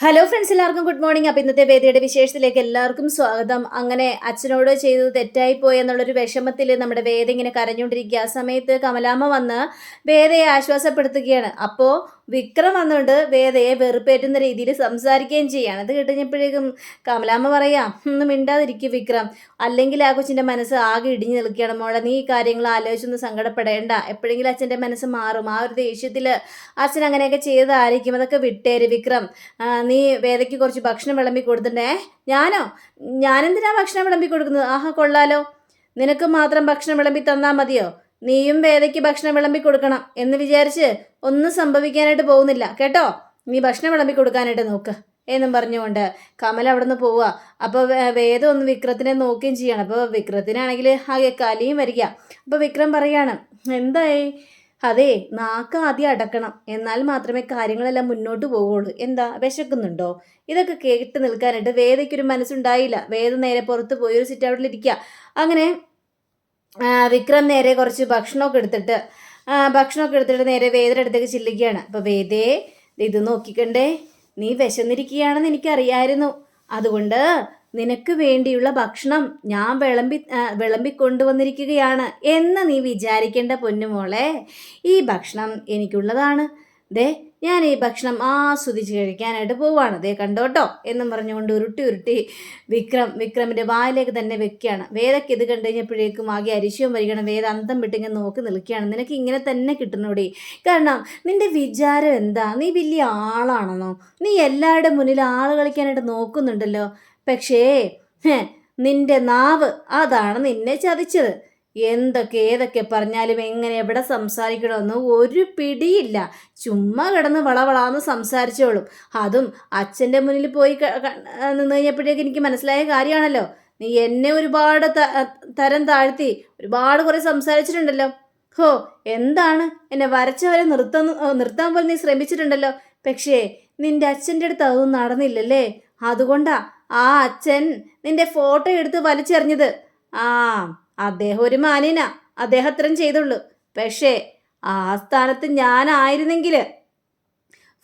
Hello friends എല്ലാവർക്കും good morning അപ്പം ഇന്നത്തെ വേദിയുടെ വിശേഷത്തിലേക്ക് എല്ലാവർക്കും സ്വാഗതം. അങ്ങനെ അച്ഛനോട് ചെയ്തത് തെറ്റായി പോയി എന്നുള്ളൊരു വിഷമത്തിൽ നമ്മുടെ വേദ ഇങ്ങനെ കരഞ്ഞുകൊണ്ടിരിക്കുക. ആ സമയത്ത് കമലാമ്മ വന്ന് വേദയെ ആശ്വാസപ്പെടുത്തുകയാണ്. അപ്പോൾ വിക്രം വന്നുകൊണ്ട് വേദയെ വെറുപ്പേറ്റുന്ന രീതിയിൽ സംസാരിക്കുകയും ചെയ്യാണ്. അത് കേട്ടുകഴിഞ്ഞപ്പോഴേക്കും കമലാമ്മ പറയാം ഒന്നും മിണ്ടാതിരിക്കും വിക്രം. അല്ലെങ്കിൽ ആ കൊച്ചിന്റെ മനസ്സ് ആകെ ഇടിഞ്ഞു നിൽക്കുകയാണ്. മോളെ നീ ഈ കാര്യങ്ങൾ ആലോചിച്ചൊന്നും സങ്കടപ്പെടേണ്ട. എപ്പോഴെങ്കിലും അച്ഛന്റെ മനസ്സ് മാറും. ആ ഒരു ദേഷ്യത്തിൽ അച്ഛൻ അങ്ങനെയൊക്കെ ചെയ്തതായിരിക്കും അതൊക്കെ വിട്ടേര് വിക്രം. നീ വേദയ്ക്ക് കുറച്ച് ഭക്ഷണം വിളമ്പി കൊടുത്തിട്ടേ ഞാനോ? ഞാനെന്തിനാ ഭക്ഷണം വിളമ്പി കൊടുക്കുന്നത്? ആഹാ കൊള്ളാലോ. നിനക്ക് മാത്രം ഭക്ഷണം വിളമ്പി തന്നാൽ മതിയോ? നീയും വേദയ്ക്ക് ഭക്ഷണം വിളമ്പി കൊടുക്കണം എന്ന് വിചാരിച്ച് ഒന്നും സംഭവിക്കാനായിട്ട് പോകുന്നില്ല. കേട്ടോ? നീ ഭക്ഷണം വിളമ്പി കൊടുക്കാനായിട്ട് നോക്ക്. എന്നും പറഞ്ഞുകൊണ്ട് കമൽ അവിടെ നിന്ന് പോവുക അപ്പോൾ വേദം ഒന്ന് വിക്രത്തിനെ നോക്കുകയും ചെയ്യണം. അപ്പോൾ വിക്രത്തിനാണെങ്കിൽ ആകെ കലിയും വരിക. അപ്പോൾ വിക്രം പറയാണ് എന്തായി? അതെ നാക്ക് ആദ്യം അടക്കണം. എന്നാൽ മാത്രമേ കാര്യങ്ങളെല്ലാം മുന്നോട്ട് പോവുള്ളൂ. എന്താ വിശക്കുന്നുണ്ടോ? ഇതൊക്കെ കേട്ട് നിൽക്കാനായിട്ട് വേദയ്ക്കൊരു മനസ്സുണ്ടായില്ല. വേദ നേരെ പുറത്ത് പോയി ഒരു സിറ്റ് ഔട്ടിലിരിക്കുക അങ്ങനെ വിക്രം നേരെ കുറച്ച് ഭക്ഷണമൊക്കെ എടുത്തിട്ട് ഭക്ഷണമൊക്കെ എടുത്തിട്ട് നേരെ വേദയുടെ അടുത്തേക്ക് ചില്ലിക്കുകയാണ് അപ്പോൾ വേദേ ഇത് നോക്കിക്കണ്ടേ? നീ വിശന്നിരിക്കുകയാണെന്ന് എനിക്കറിയായിരുന്നു. അതുകൊണ്ട് നിനക്ക് വേണ്ടിയുള്ള ഭക്ഷണം ഞാൻ വിളമ്പി വിളമ്പി കൊണ്ടുവന്നിരിക്കുകയാണ് എന്ന് നീ വിചാരിക്കേണ്ട പൊന്നുമോളെ. ഈ ഭക്ഷണം എനിക്കുള്ളതാണ്. ദേ ഞാൻ ഈ ഭക്ഷണം ആസ്വദിച്ച് കഴിക്കാനായിട്ട് പോവാണ്. ദേ കണ്ടോട്ടോ എന്നും പറഞ്ഞുകൊണ്ട് ഉരുട്ടി ഉരുട്ടി വിക്രം വിക്രമിന്റെ വായിലേക്ക് തന്നെ വെക്കുകയാണ് വേദയ്ക്ക് ഇത് കണ്ടു കഴിഞ്ഞപ്പോഴേക്കും ആകെ അരിശവും വരികയാണ്. വേദ അന്തം വിട്ടിങ്ങനെ നോക്കി നിൽക്കുകയാണ്. നിനക്ക് ഇങ്ങനെ തന്നെ കിട്ടണോടി? കാരണം നിന്റെ വിചാരം എന്താ? നീ വലിയ ആളാണെന്നോ? നീ എല്ലാവരുടെ മുന്നിൽ ആൾ കളിക്കാനായിട്ട് നോക്കുന്നുണ്ടല്ലോ. പക്ഷേ നിന്റെ നാവ് അതാണ് നിന്നെ ചതിച്ചത്. എന്തൊക്കെ ഏതൊക്കെ പറഞ്ഞാലും എങ്ങനെ എവിടെ സംസാരിക്കണമെന്ന് ഒരു പിടിയില്ല. ചുമ്മാ കിടന്ന് വളവളാന്ന് സംസാരിച്ചോളും. അതും അച്ഛന്റെ മുന്നിൽ പോയി നിന്ന് കഴിഞ്ഞപ്പോഴേക്ക് എനിക്ക് മനസ്സിലായ കാര്യമാണല്ലോ. നീ എന്നെ ഒരുപാട് തരം താഴ്ത്തി ഒരുപാട് കുറേ സംസാരിച്ചിട്ടുണ്ടല്ലോ. ഹോ എന്താണ്? എന്നെ വരച്ചവരെ നിർത്തുന്ന നിർത്താൻ പോലും നീ ശ്രമിച്ചിട്ടുണ്ടല്ലോ. പക്ഷേ നിന്റെ അച്ഛന്റെ അടുത്ത് അതൊന്നും നടന്നില്ലല്ലേ? അതുകൊണ്ടാ ആ അച്ഛൻ നിന്റെ ഫോട്ടോ എടുത്ത് വലിച്ചെറിഞ്ഞത്. ആ അദ്ദേഹം ഒരു മാന്യന അദ്ദേഹം അത്രയും ചെയ്തുള്ളൂ. പക്ഷേ ആ സ്ഥാനത്ത് ഞാനായിരുന്നെങ്കിൽ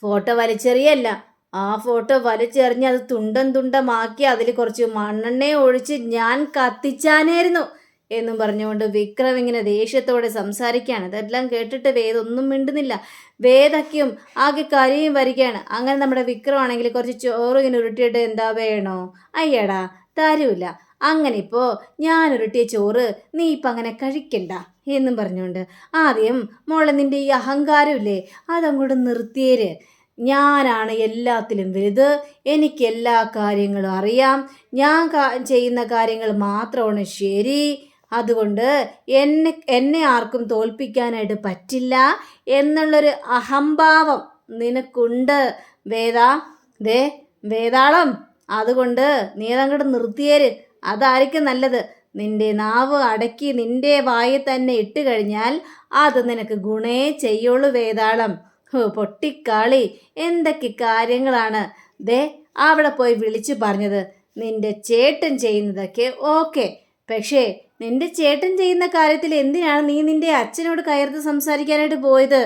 ഫോട്ടോ വലിച്ചെറിയല്ല. ആ ഫോട്ടോ വലിച്ചെറിഞ്ഞ് അത് തുണ്ടം തുണ്ടമാക്കി അതിൽ കുറച്ച് മണ്ണെണ്ണ ഒഴിച്ച് ഞാൻ കത്തിച്ചാനായിരുന്നു എന്നും പറഞ്ഞുകൊണ്ട് വിക്രം ഇങ്ങനെ ദേഷ്യത്തോടെ സംസാരിക്കുകയാണ്. ഇതെല്ലാം കേട്ടിട്ട് വേദ ഒന്നും മിണ്ടുന്നില്ല. വേദക്കും ആകെ കരിയും വരികയാണ്. അങ്ങനെ നമ്മുടെ വിക്രമാണെങ്കിൽ കുറച്ച് ചോറ് ഇങ്ങനെ ഉരുട്ടിയിട്ട് എന്താ വേണോ? അയ്യടാ തരൂല. അങ്ങനെ ഇപ്പോൾ ഞാൻ ഉരുട്ടിയ ചോറ് നീ ഇപ്പം അങ്ങനെ കഴിക്കണ്ട എന്നും പറഞ്ഞുകൊണ്ട് ആദ്യം മോളെ നിന്റെ ഈ അഹങ്കാരമില്ലേ അതങ്ങോട്ട് നിർത്തിയേര്. ഞാനാണ് എല്ലാത്തിലും വലുത് എനിക്ക് എല്ലാ കാര്യങ്ങളും അറിയാം ഞാൻ ചെയ്യുന്ന കാര്യങ്ങൾ മാത്രമാണ് ശരി. അതുകൊണ്ട് എന്നെ എന്നെ ആർക്കും തോൽപ്പിക്കാനായിട്ട് പറ്റില്ല എന്നുള്ളൊരു അഹംഭാവം നിനക്കുണ്ട്. വേദ ദേ വേതാളം അതുകൊണ്ട് നീ അതങ്ങോട്ട് നിർത്തിയേര്. അതായിരിക്കും നല്ലത്. നിന്റെ നാവ് അടക്കി നിന്റെ വായി തന്നെ ഇട്ട് കഴിഞ്ഞാൽ അത് നിനക്ക് ഗുണേ ചെയ്യുള്ളൂ വേതാളം. ഹോ പൊട്ടിക്കാളി എന്തൊക്കെ കാര്യങ്ങളാണ്? ദേ അവിടെ പോയി വിളിച്ചു പറഞ്ഞത്. നിന്റെ ചേട്ടൻ ചെയ്യുന്നതൊക്കെ ഓക്കെ. പക്ഷേ നിന്റെ ചേട്ടൻ ചെയ്യുന്ന കാര്യത്തിൽ എന്തിനാണ് നീ നിന്റെ അച്ഛനോട് കയർത്ത് സംസാരിക്കാനായിട്ട് പോയത്?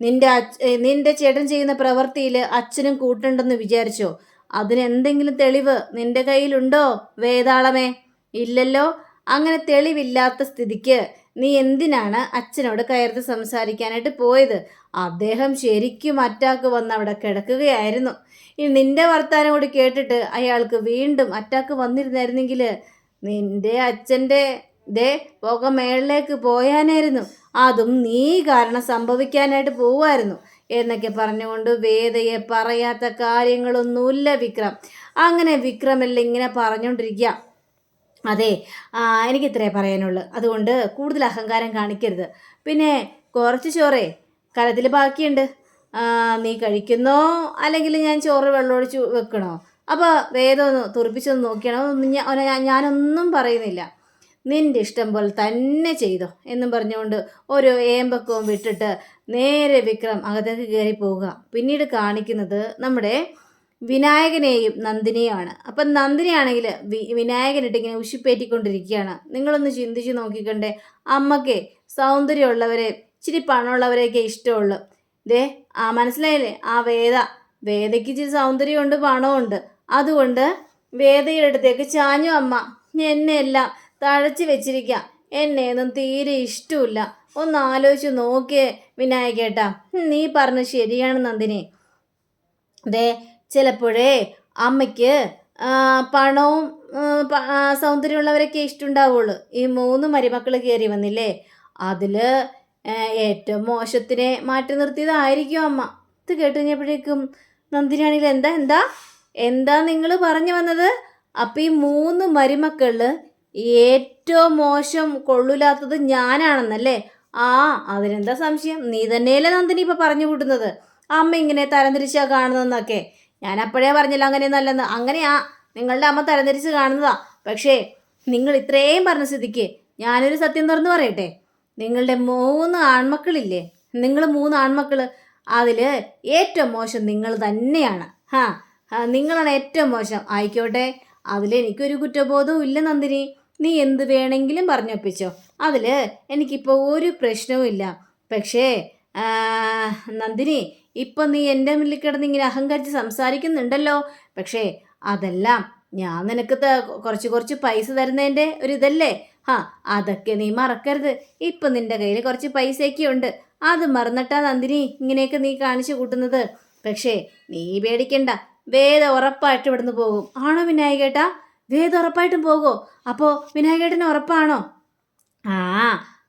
നിന്റെ നിന്റെ ചേട്ടൻ ചെയ്യുന്ന പ്രവൃത്തിയിൽ അച്ഛനും കൂട്ടുണ്ടെന്ന് വിചാരിച്ചോ? അതിന് എന്തെങ്കിലും തെളിവ് നിന്റെ കയ്യിലുണ്ടോ വേതാളമേ? ഇല്ലല്ലോ. അങ്ങനെ തെളിവില്ലാത്ത സ്ഥിതിക്ക് നീ എന്തിനാണ് അച്ഛനോട് കയർത്ത് സംസാരിക്കാനായിട്ട് പോയത്? അദ്ദേഹം ശരിക്കും അറ്റാക്ക് വന്ന് അവിടെ കിടക്കുകയായിരുന്നു. ഇനി നിന്റെ വർത്താനം കൂടി കേട്ടിട്ട് അയാൾക്ക് വീണ്ടും അറ്റാക്ക് വന്നിരുന്നായിരുന്നെങ്കിൽ നിന്റെ അച്ഛന്റെ ദേ പുക മേളിലേക്ക് പോയാനായിരുന്നു. അതും നീ കാരണം സംഭവിക്കാനായിട്ട് പോവായിരുന്നു എന്നൊക്കെ പറഞ്ഞുകൊണ്ട് വേദയെ പറയാത്ത കാര്യങ്ങളൊന്നുമില്ല വിക്രം. അങ്ങനെ വിക്രമെല്ലാം ഇങ്ങനെ പറഞ്ഞുകൊണ്ടിരിക്കുക. അതെ എനിക്ക് ഇത്രേ പറയാനുള്ളൂ. അതുകൊണ്ട് കൂടുതൽ അഹങ്കാരം കാണിക്കരുത്. പിന്നെ കുറച്ച് ചോറേ കലത്തിൽ ബാക്കിയുണ്ട്. നീ കഴിക്കുന്നോ? അല്ലെങ്കിൽ ഞാൻ ചോറ് വെള്ളമൊഴിച്ച് വെക്കണോ? അപ്പോൾ വേദം ഒന്ന് തുറപ്പിച്ചൊന്ന് നോക്കിയാണോ. ഒന്നും ഞാൻ ഞാൻ- ഞാനൊന്നും പറയുന്നില്ല. നിന്റെ ഇഷ്ടം പോലെ തന്നെ ചെയ്തോ എന്നും പറഞ്ഞുകൊണ്ട് ഓരോ ഏമ്പക്കവും വിട്ടിട്ട് നേരെ വിക്രം അകത്തേക്ക് കയറി പോവുക. പിന്നീട് കാണിക്കുന്നത് നമ്മുടെ വിനായകനെയും നന്ദിനിയുമാണ്. അപ്പം നന്ദിനിയാണെങ്കിൽ വി വിനായകനിട്ട് ഇങ്ങനെ ഉഷിപ്പേറ്റിക്കൊണ്ടിരിക്കുകയാണ് നിങ്ങളൊന്ന് ചിന്തിച്ച് നോക്കിക്കണ്ടേ. അമ്മയ്ക്ക് സൗന്ദര്യമുള്ളവരെ ഇച്ചിരി പണമുള്ളവരെയൊക്കെ ഇഷ്ടമുള്ളു. ദേ ആ മനസ്സിലായില്ലേ? ആ വേദ വേദയ്ക്ക് ഇച്ചിരി സൗന്ദര്യമുണ്ട് പണമുണ്ട് അതുകൊണ്ട് വേദയുടെ അടുത്തേക്ക് ചാഞ്ഞു അമ്മ എന്നെ എല്ലാം തഴച്ചു വെച്ചിരിക്കാം. എന്നെയൊന്നും തീരെ ഇഷ്ടമില്ല ഒന്ന് ആലോചിച്ച് നോക്കിയേ വിനായകേട്ടാ. നീ പറഞ്ഞ ശരിയാണ് നന്ദിനി. ദേ ചിലപ്പോഴേ അമ്മയ്ക്ക് പണവും സൗന്ദര്യമുള്ളവരൊക്കെ ഇഷ്ടമുണ്ടാവുള്ളൂ. ഈ മൂന്ന് മരുമക്കൾ കയറി വന്നില്ലേ? അതിൽ ഏറ്റവും മോശത്തിനെ മാറ്റി നിർത്തിയതായിരിക്കും അമ്മ. ഇത് കേട്ട് കഴിഞ്ഞപ്പോഴേക്കും എന്താ എന്താ? എന്താ നിങ്ങൾ പറഞ്ഞു വന്നത്? അപ്പം ഈ മൂന്ന് മരുമക്കളിൽ ഏറ്റവും മോശം കൊള്ളില്ലാത്തത് ഞാനാണെന്നല്ലേ? ആ അതിനെന്താ സംശയം? നീ തന്നെയല്ലേ നന്ദിനി ഇപ്പം പറഞ്ഞു കൂട്ടുന്നത്. അമ്മ ഇങ്ങനെ തരംതിരിച്ചാ കാണുന്നതെന്നൊക്കെ. ഞാൻ അപ്പോഴേ പറഞ്ഞില്ല അങ്ങനെ നല്ലെന്ന് അങ്ങനെയാ നിങ്ങളുടെ അമ്മ തരംതിരിച്ച് കാണുന്നതാ. പക്ഷേ നിങ്ങൾ ഇത്രയും പറഞ്ഞ സ്ഥിതിക്ക് ഞാനൊരു സത്യം തുറന്നു പറയട്ടെ. നിങ്ങളുടെ മൂന്ന് ആൺമക്കളില്ലേ? നിങ്ങൾ മൂന്ന് ആൺമക്കൾ അതിൽ ഏറ്റവും മോശം നിങ്ങൾ തന്നെയാണ്. ഹാ നിങ്ങളാണ് ഏറ്റവും മോശം. ആയിക്കോട്ടെ. അതിലെനിക്കൊരു കുറ്റബോധവും ഇല്ല നന്ദിനി. നീ എന്ത് വേണമെങ്കിലും പറഞ്ഞൊപ്പിച്ചോ. അതിൽ എനിക്കിപ്പോൾ ഒരു പ്രശ്നവും ഇല്ല. പക്ഷേ നന്ദിനി ഇപ്പം നീ എന്റെ മുന്നിൽ കിടന്ന് ഇങ്ങനെ അഹങ്കരിച്ച് സംസാരിക്കുന്നുണ്ടല്ലോ. പക്ഷേ അതെല്ലാം ഞാൻ നിനക്ക് കുറച്ച് കുറച്ച് പൈസ തരുന്നതിന്റെ ഒരു ഇതല്ലേ? ഹാ അതൊക്കെ നീ മറക്കരുത്. ഇപ്പം നിന്റെ കയ്യിൽ കുറച്ച് പൈസയൊക്കെ ഉണ്ട്. അത് മറന്നിട്ടാ നന്ദിനി ഇങ്ങനെയൊക്കെ നീ കാണിച്ചു കൂട്ടുന്നത്. പക്ഷേ നീ പേടിക്കണ്ട. വേദ ഉറപ്പായിട്ട് ഇവിടുന്ന് പോകും. ആണോ വിനായകേട്ടാ? വേദ ഉറപ്പായിട്ടും പോകുമോ അപ്പോൾ വിനായകേട്ടന് ഉറപ്പാണോ? ആ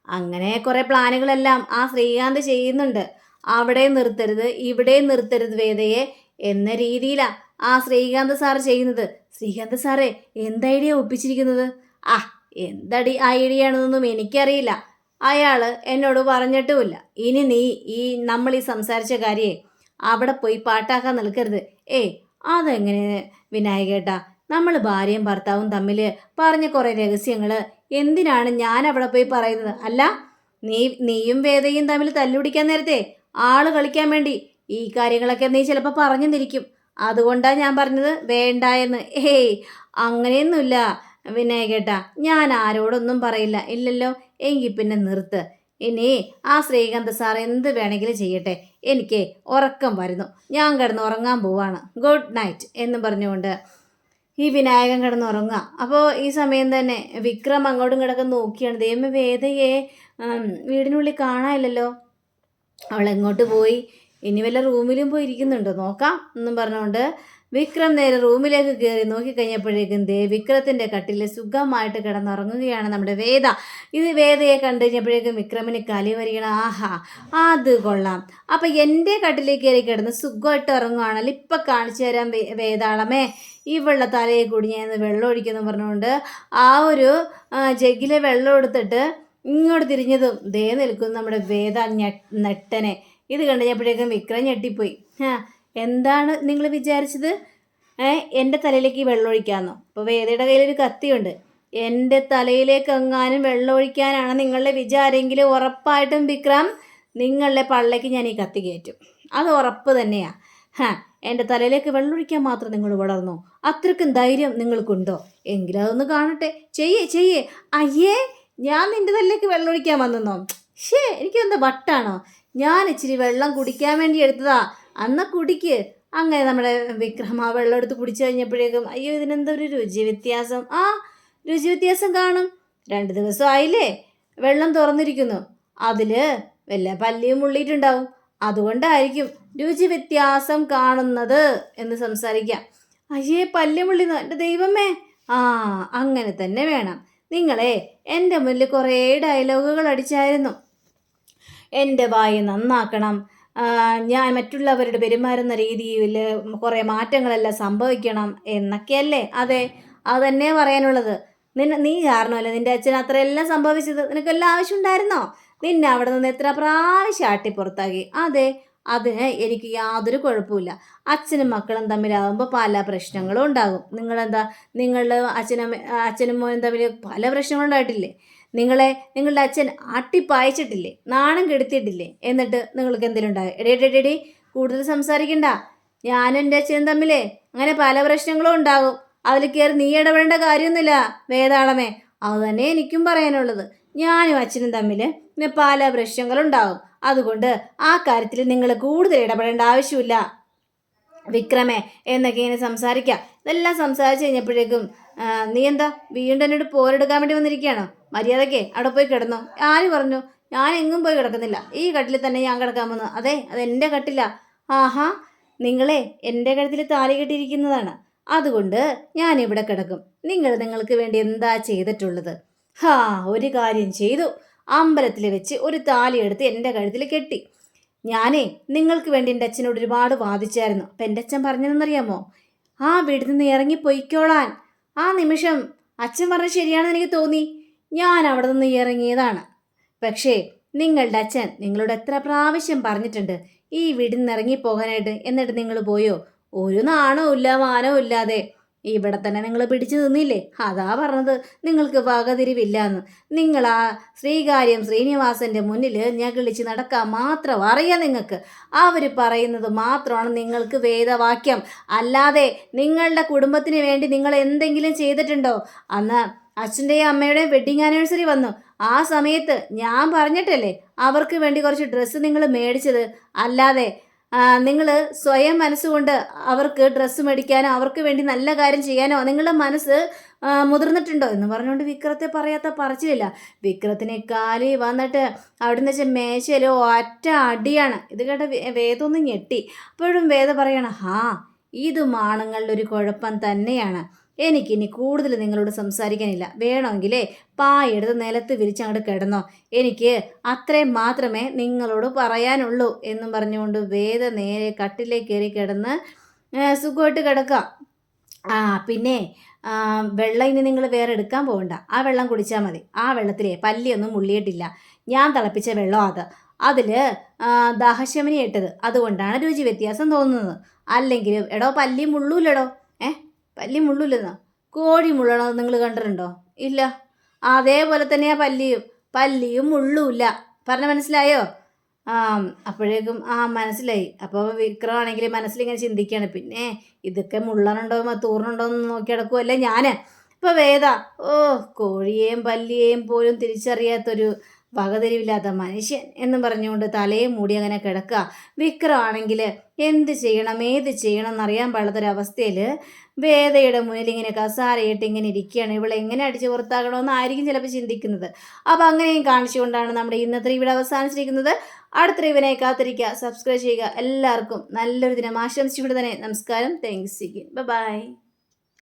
അങ്ങനെ കുറേ പ്ലാനുകളെല്ലാം ആ ശ്രീകാന്ത് ചെയ്യുന്നുണ്ട്. അവിടെ നിർത്തരുത് ഇവിടെ നിർത്തരുത് വേദയെ എന്ന രീതിയിലാണ് ആ ശ്രീകാന്ത് സാർ ചെയ്യുന്നത്. ശ്രീകാന്ത് സാറേ എന്ത് ഐഡിയ ഒപ്പിച്ചിരിക്കുന്നത്? ആ എന്തടി ഐഡിയ ആണെന്നൊന്നും എനിക്കറിയില്ല. അയാൾ എന്നോട് പറഞ്ഞിട്ടുമില്ല. ഇനി നീ ഈ നമ്മൾ ഈ സംസാരിച്ച കാര്യേ അവിടെ പോയി പാട്ടാക്കാൻ നിൽക്കരുത്. ഏ അതെങ്ങനെ വിനായകേട്ടാ? നമ്മൾ ഭാര്യയും ഭർത്താവും തമ്മിൽ പറഞ്ഞ കുറേ രഹസ്യങ്ങൾ എന്തിനാണ് ഞാൻ അവിടെ പോയി പറയുന്നത്? അല്ല നീ നീയും വേദയും തമ്മിൽ തല്ലുപിടിക്കാൻ നേരത്തെ ആൾ കളിക്കാൻ വേണ്ടി ഈ കാര്യങ്ങളൊക്കെ നീ ചിലപ്പോൾ പറഞ്ഞു തിരിക്കും അതുകൊണ്ടാണ് ഞാൻ പറഞ്ഞത് വേണ്ട എന്ന്. ഏയ് അങ്ങനെയൊന്നുമില്ല. വിനായകേട്ടാ ഞാൻ ആരോടൊന്നും പറയില്ല. ഇല്ലല്ലോ എങ്കിൽ പിന്നെ നിർത്ത്. ഇനി ആ ശ്രീകാന്ത് സാർ എന്ത് വേണമെങ്കിലും ചെയ്യട്ടെ. എനിക്ക് ഉറക്കം വരുന്നു. ഞാൻ കിടന്ന് ഉറങ്ങാൻ പോവാണ്. ഗുഡ് നൈറ്റ് എന്ന് പറഞ്ഞുകൊണ്ട് ഈ വിനായകൻ കിടന്നുറങ്ങുക. അപ്പോൾ ഈ സമയം തന്നെ വിക്രം അങ്ങോട്ടും കിടക്കം നോക്കിയാണ്. ദൈവം വേദയെ വീടിനുള്ളിൽ കാണാനില്ലല്ലോ. അവൾ എങ്ങോട്ട് പോയി? ഇനി വല്ല റൂമിലും പോയി ഇരിക്കുന്നുണ്ടോ? നോക്കാം എന്നും പറഞ്ഞുകൊണ്ട് വിക്രം നേരെ റൂമിലേക്ക് കയറി നോക്കിക്കഴിഞ്ഞപ്പോഴേക്കും ദേ വിക്രത്തിന്റെ കട്ടിൽ സുഖമായിട്ട് കിടന്നുറങ്ങുകയാണ് നമ്മുടെ വേദ. ഇത് വേദയെ കണ്ടു കഴിഞ്ഞപ്പോഴേക്കും വിക്രമിന് കലി വരികയാണ്. ആഹാ അത് കൊള്ളാം. അപ്പം എന്റെ കട്ടിലേക്ക് കയറി കിടന്ന് സുഖമായിട്ട് ഉറങ്ങുകയാണല്ലോ. ഇപ്പം കാണിച്ചു തരാം വേതാളമേ ഇവളുടെ തലയെ കൂടി ഞാൻ വെള്ളം ഒഴിക്കുന്നു പറഞ്ഞുകൊണ്ട് ആ ഒരു ജഗ്ഗിലെ വെള്ളം എടുത്തിട്ട് ഇങ്ങോട്ട് തിരിഞ്ഞതും ദേ നിൽക്കുന്നു നമ്മുടെ വേദ നെട്ടനെ. ഇത് കണ്ടുകഴിഞ്ഞപ്പോഴേക്കും വിക്രം ഞെട്ടിപ്പോയി. എന്താണ് നിങ്ങൾ വിചാരിച്ചത്? എന്റെ തലയിലേക്ക് വെള്ളമൊഴിക്കാമെന്നോ അപ്പോൾ വേദയുടെ കയ്യിലൊരു കത്തിയുണ്ട്. എന്റെ തലയിലേക്ക് എങ്ങാനും വെള്ളം ഒഴിക്കാനാണ് നിങ്ങളുടെ വിചാരമെങ്കിൽ ഉറപ്പായിട്ടും വിക്രം നിങ്ങളുടെ പള്ളയ്ക്ക് ഞാൻ ഈ കത്തി കയറ്റും. അത് ഉറപ്പ് തന്നെയാണ് ഹാ എന്റെ തലയിലേക്ക് വെള്ളമൊഴിക്കാൻ മാത്രം നിങ്ങൾ വളർന്നു? അത്രക്കും ധൈര്യം നിങ്ങൾക്കുണ്ടോ? എങ്കിലും അതൊന്ന് കാണട്ടെ. ചെയ്യേ ചെയ്യേ. അയ്യേ ഞാൻ നിന്റെ തലയിലേക്ക് വെള്ളമൊഴിക്കാൻ വന്നെന്നോ? ഷേ എനിക്കെന്താ വട്ടാണോ? ഞാൻ ഇച്ചിരി വെള്ളം കുടിക്കാൻ വേണ്ടി എടുത്തതാ. അന്ന കുടിക്ക്. അങ്ങനെ നമ്മുടെ വിക്രം ആ വെള്ളം എടുത്ത് കുടിച്ചു കഴിഞ്ഞപ്പോഴേക്കും അയ്യോ ഇതിനെന്തൊരു രുചി വ്യത്യാസം ആ രുചി വ്യത്യാസം കാണും. രണ്ട് ദിവസം ആയില്ലേ വെള്ളം തുറന്നിരിക്കുന്നു. അതിൽ വല്ല പല്ലിയും ഉള്ളിയിട്ടുണ്ടാവും അതുകൊണ്ടായിരിക്കും രുചി വ്യത്യാസം കാണുന്നത് എന്ന് സംസാരിക്കാം. അയ്യേ പല്ല് മുള്ളിന്ന് എന്റെ ദൈവമേ. ആ അങ്ങനെ തന്നെ വേണം. നിങ്ങളെ എന്റെ മുന്നിൽ കുറേ ഡയലോഗുകൾ അടിച്ചായിരുന്നു. എന്റെ വായി നന്നാക്കണം. ഞാൻ മറ്റുള്ളവരുടെ പെരുമാറുന്ന രീതിയിൽ കുറേ മാറ്റങ്ങളെല്ലാം സംഭവിക്കണം എന്നൊക്കെയല്ലേ? അതെ അതന്നെ പറയാനുള്ളത്. നിന്നെ നീ കാരണമല്ലേ നിന്റെ അച്ഛൻ അത്രയെല്ലാം സംഭവിച്ചത്? നിനക്കെല്ലാം ആവശ്യമുണ്ടായിരുന്നോ നിന്നെ അവിടെ നിന്ന് എത്ര പ്രാവശ്യം ആട്ടി പുറത്താക്കി അതെ അതിന് എനിക്ക് യാതൊരു കുഴപ്പമില്ല അച്ഛനും മക്കളും തമ്മിലാകുമ്പോൾ പല പ്രശ്നങ്ങളും ഉണ്ടാകും. നിങ്ങളെന്താ നിങ്ങളുടെ അച്ഛനും അച്ഛനും മോനും തമ്മിൽ പല പ്രശ്നങ്ങളും ഉണ്ടായിട്ടില്ലേ? നിങ്ങളെ നിങ്ങളുടെ അച്ഛൻ അട്ടിപ്പായച്ചിട്ടില്ലേ നാണം കെടുത്തിയിട്ടില്ലേ? എന്നിട്ട് നിങ്ങൾക്ക് എന്തെങ്കിലും ഉണ്ടായി എടേ കൂടുതൽ സംസാരിക്കണ്ട. ഞാനും എന്റെ അച്ഛനും തമ്മിലേ അങ്ങനെ പല പ്രശ്നങ്ങളും ഉണ്ടാകും അതിൽ കയറി നീ ഇടപെടേണ്ട കാര്യമൊന്നുമില്ല വേതാളമേ അത് തന്നെ എനിക്കും പറയാനുള്ളത്. ഞാനും അച്ഛനും തമ്മിൽ പിന്നെ പല പ്രശ്നങ്ങളുണ്ടാകും അതുകൊണ്ട് ആ കാര്യത്തിൽ നിങ്ങൾ കൂടുതൽ ഇടപെടേണ്ട ആവശ്യമില്ല. വിക്രമേ എന്നൊക്കെ ഇങ്ങനെ സംസാരിക്കാം. ഇതെല്ലാം സംസാരിച്ച് കഴിഞ്ഞപ്പോഴേക്കും നീ എന്താ വീണ്ടും എന്നോട് പോരെടുക്കാൻ വേണ്ടി വന്നിരിക്കുകയാണോ? മര്യാദയ്ക്ക് അവിടെ പോയി കിടന്നോ. ആര് പറഞ്ഞു? ഞാൻ എങ്ങും പോയി കിടക്കുന്നില്ല. ഈ കട്ടിൽ തന്നെ ഞാൻ കിടക്കാൻ വന്നു. അതെ അത് എന്റെ കട്ടില. ആഹാ നിങ്ങളെ എന്റെ കഴുത്തിൽ താലി കെട്ടിയിരിക്കുന്നതാണ്. അതുകൊണ്ട് ഞാൻ ഇവിടെ കിടക്കും. നിങ്ങൾ നിങ്ങൾക്ക് വേണ്ടി എന്താ ചെയ്തിട്ടുള്ളത്? ഹാ ഒരു കാര്യം ചെയ്തു. അമ്പലത്തിൽ വെച്ച് ഒരു താലി എടുത്ത് എന്റെ കഴുത്തിൽ കെട്ടി. ഞാനേ നിങ്ങൾക്ക് വേണ്ടി എന്റെ അച്ഛനോട് ഒരുപാട് വാദിച്ചായിരുന്നു. അപ്പം എന്റെ അച്ഛൻ പറഞ്ഞതെന്നറിയാമോ? ആ വീട്ടിൽ നിന്ന് ഇറങ്ങി പൊയ്ക്കോളാൻ. ആ നിമിഷം അച്ഛൻ പറഞ്ഞത് ശരിയാണെന്ന് എനിക്ക് തോന്നി. ഞാൻ അവിടെ നിന്ന് ഇറങ്ങിയതാണ്. പക്ഷേ നിങ്ങളുടെ അച്ഛൻ നിങ്ങളോട് എത്ര പ്രാവശ്യം പറഞ്ഞിട്ടുണ്ട് ഈ വീട്ടിൽ നിന്ന് ഇറങ്ങിപ്പോകാനായിട്ട് എന്നിട്ട് നിങ്ങൾ പോയോ? ഒരു നാണോ ഇല്ല മാനവും ഇല്ലാതെ. ഇവിടെ തന്നെ നിങ്ങൾ പിടിച്ചു നിന്നില്ലേ? അതാ പറഞ്ഞത്. നിങ്ങൾക്ക് വകതിരിവില്ലാന്ന്. നിങ്ങൾ ആ ശ്രീകാര്യം ശ്രീനിവാസന്റെ മുന്നിൽ ഞകളിച്ച് നടക്കാൻ മാത്രം അറിയാം നിങ്ങൾക്ക്. അവർ പറയുന്നത് മാത്രമാണ് നിങ്ങൾക്ക് വേദവാക്യം. അല്ലാതെ നിങ്ങളുടെ കുടുംബത്തിന് വേണ്ടി നിങ്ങൾ എന്തെങ്കിലും ചെയ്തിട്ടുണ്ടോ? അന്ന് അച്ഛന്റെയും അമ്മയുടെയും വെഡിങ് ആനിവേഴ്സറി വന്നു. ആ സമയത്ത് ഞാൻ പറഞ്ഞിട്ടല്ലേ അവർക്ക് വേണ്ടി കുറച്ച് ഡ്രസ്സ് നിങ്ങൾ മേടിച്ചത്. അല്ലാതെ നിങ്ങൾ സ്വയം മനസ്സുകൊണ്ട് അവർക്ക് ഡ്രസ്സ് മേടിക്കാനോ അവർക്ക് വേണ്ടി നല്ല കാര്യം ചെയ്യാനോ നിങ്ങളുടെ മനസ്സ് മുതിർന്നിട്ടുണ്ടോ എന്ന് പറഞ്ഞുകൊണ്ട് വിക്രത്തെ പറയാത്ത പറച്ചിലില്ല. വിക്രത്തിനെ കാലി വന്നിട്ട് അവിടെ നിന്ന് വെച്ചാൽ മേശയിൽ ഒറ്റ അടിയാണ്. ഇത് കേട്ട വേദമൊന്നും ഞെട്ടി. അപ്പോഴും വേദ പറയണം ഹാ ഇത് ആണുങ്ങളുടെ ഒരു കുഴപ്പം തന്നെയാണ്. എനിക്കിനി കൂടുതൽ നിങ്ങളോട് സംസാരിക്കാനില്ല. വേണമെങ്കിലേ പായെടുത്ത് നിലത്ത് വിരിച്ചങ്ങോട്ട് കിടന്നോ. എനിക്ക് അത്രയും മാത്രമേ നിങ്ങളോട് പറയാനുള്ളൂ എന്നും പറഞ്ഞുകൊണ്ട് വേദ നേരെ കട്ടിലേക്ക് കയറി കിടന്ന് സുഖമായിട്ട് കിടക്കാം. ആ പിന്നെ വെള്ളം ഇനി നിങ്ങൾ വേറെ എടുക്കാൻ പോകണ്ട. ആ വെള്ളം കുടിച്ചാൽ മതി. ആ വെള്ളത്തിലെ പല്ലിയൊന്നും മുള്ളിയിട്ടില്ല. ഞാൻ തിളപ്പിച്ച വെള്ളം അത്? അതിൽ ദാഹശമനി ഇട്ടത്. അതുകൊണ്ടാണ് രുചി വ്യത്യാസം തോന്നുന്നത്. അല്ലെങ്കിലും എടോ പല്ലി മുള്ളൂലടോ. ഏ? പല്ലി മുള്ളൂലെന്നോ കോഴി മുള്ളണോ നിങ്ങൾ കണ്ടിട്ടുണ്ടോ? ഇല്ല. അതേപോലെ തന്നെയാ പല്ലിയും. പല്ലിയും മുള്ളൂല്ല. പറഞ്ഞ മനസ്സിലായോ? ആ അപ്പോഴേക്കും ആ മനസ്സിലായി. അപ്പോൾ വിക്രമാണെങ്കിൽ മനസ്സിലിങ്ങനെ ചിന്തിക്കുകയാണ്. പിന്നെ ഇതൊക്കെ മുള്ളനുണ്ടോ തൂറിനുണ്ടോ എന്ന് നോക്കി കിടക്കുമല്ലേ ഞാൻ ഇപ്പോൾ വേദ ഓ കോഴിയെയും പല്ലിയെയും പോലും തിരിച്ചറിയാത്തൊരു വകതിരിവില്ലാത്ത മനുഷ്യൻ എന്ന് പറഞ്ഞുകൊണ്ട് തലയും മൂടി അങ്ങനെ കിടക്കുക. വിക്രമാണെങ്കിൽ എന്ത് ചെയ്യണം? ഏത് ചെയ്യണം എന്നറിയാൻ പാടാത്തൊരവസ്ഥയിൽ വേദയുടെ മുന്നിൽ ഇങ്ങനെ കസാരയിട്ട് ഇങ്ങനെ ഇരിക്കുകയാണ്. ഇവളെ എങ്ങനെ അടിച്ചു പുറത്താകണമെന്നായിരിക്കും ചിലപ്പോൾ ചിന്തിക്കുന്നത്. അപ്പോൾ അങ്ങനെയും കാണിച്ചുകൊണ്ടാണ് നമ്മുടെ ഇന്നത്തെ ഇവിടെ അവസാനിച്ചിരിക്കുന്നത്. അടുത്ത റിവിനെ കാത്തിരിക്കുക. സബ്സ്ക്രൈബ് ചെയ്യുക. എല്ലാവർക്കും നല്ലൊരു ദിനം ആശംസിച്ചുകൊണ്ട് തന്നെ നമസ്കാരം. Thanks by